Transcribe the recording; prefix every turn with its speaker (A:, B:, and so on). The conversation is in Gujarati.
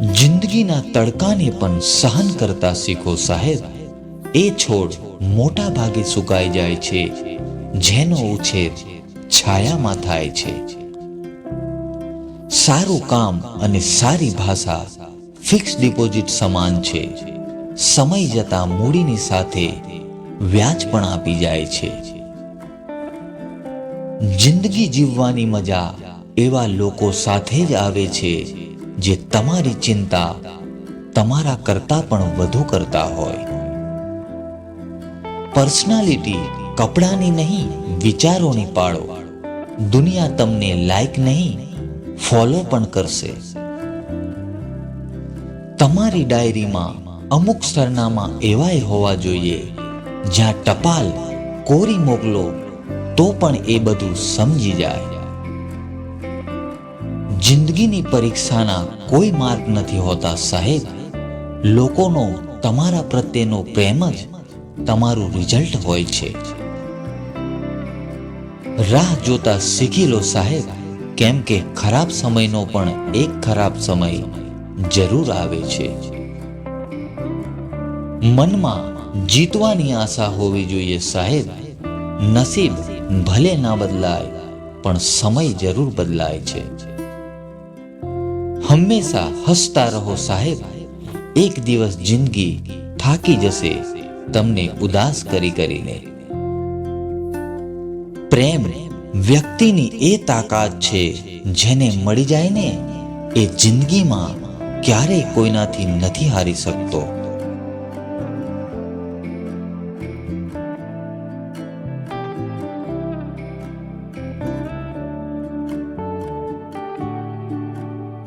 A: જિંદગીના તડકાને પણ સહન કરતા શીખો સાહેબ. એ છોડ મોટા ભાગે સુકાઈ જાય છે, જેનો ઉછેર છાયામાં થાય છે. સારું કામ અને સારી ભાષા ફિક્સ ડિપોઝિટ સમાન છે. સમય જતા મૂડીની સાથે વ્યાજ પણ આપી જાય છે. જિંદગી જીવવાની મજા એવા લોકો સાથે જ આવે છે જે તમારી ચિંતા તમારા કરતા પણ વધુ કરતા હોય. પર્સનાલિટી કપડાની નહીં, વિચારોની પાળો. દુનિયા તમને લાઈક નહીં ફોલો પણ કરશે. તમારી ડાયરીમાં અમુક સરનામા એવાય હોવા જોઈએ, જ્યાં ટપાલ કોરી મોકલો, તો પણ એ બધું સમજી જાય. જિંદગીની પરીક્ષાના કોઈ માર્ગ નથી હોતા સાહેબ. લોકોનો, તમારા પ્રત્યેનો પ્રેમ જ તમારું રિઝલ્ટ હોય છે. રાહ જોતા શીખી લો સાહેબ. કેમ કે ખરાબ સમયનો પણ એક ખરાબ સમય જરૂર આવે છે. મનમાં જીતવાની આશા હોવી જોઈએ સાહેબ. નસીબ ભલે ના બદલાય, પણ સમય જરૂર બદલાય છે. હંમેશા હસતા રહો સાહેબ. એક દિવસ જિંદગી થાકી જશે, તમને ઉદાસ કરી કરીને. પ્રેમ વ્યક્તિની એ તાકાત છે, જેને મળી જાય ને, એ જિંદગીમાં ક્યારેય કોઈનાથી નથી હારી શકતો.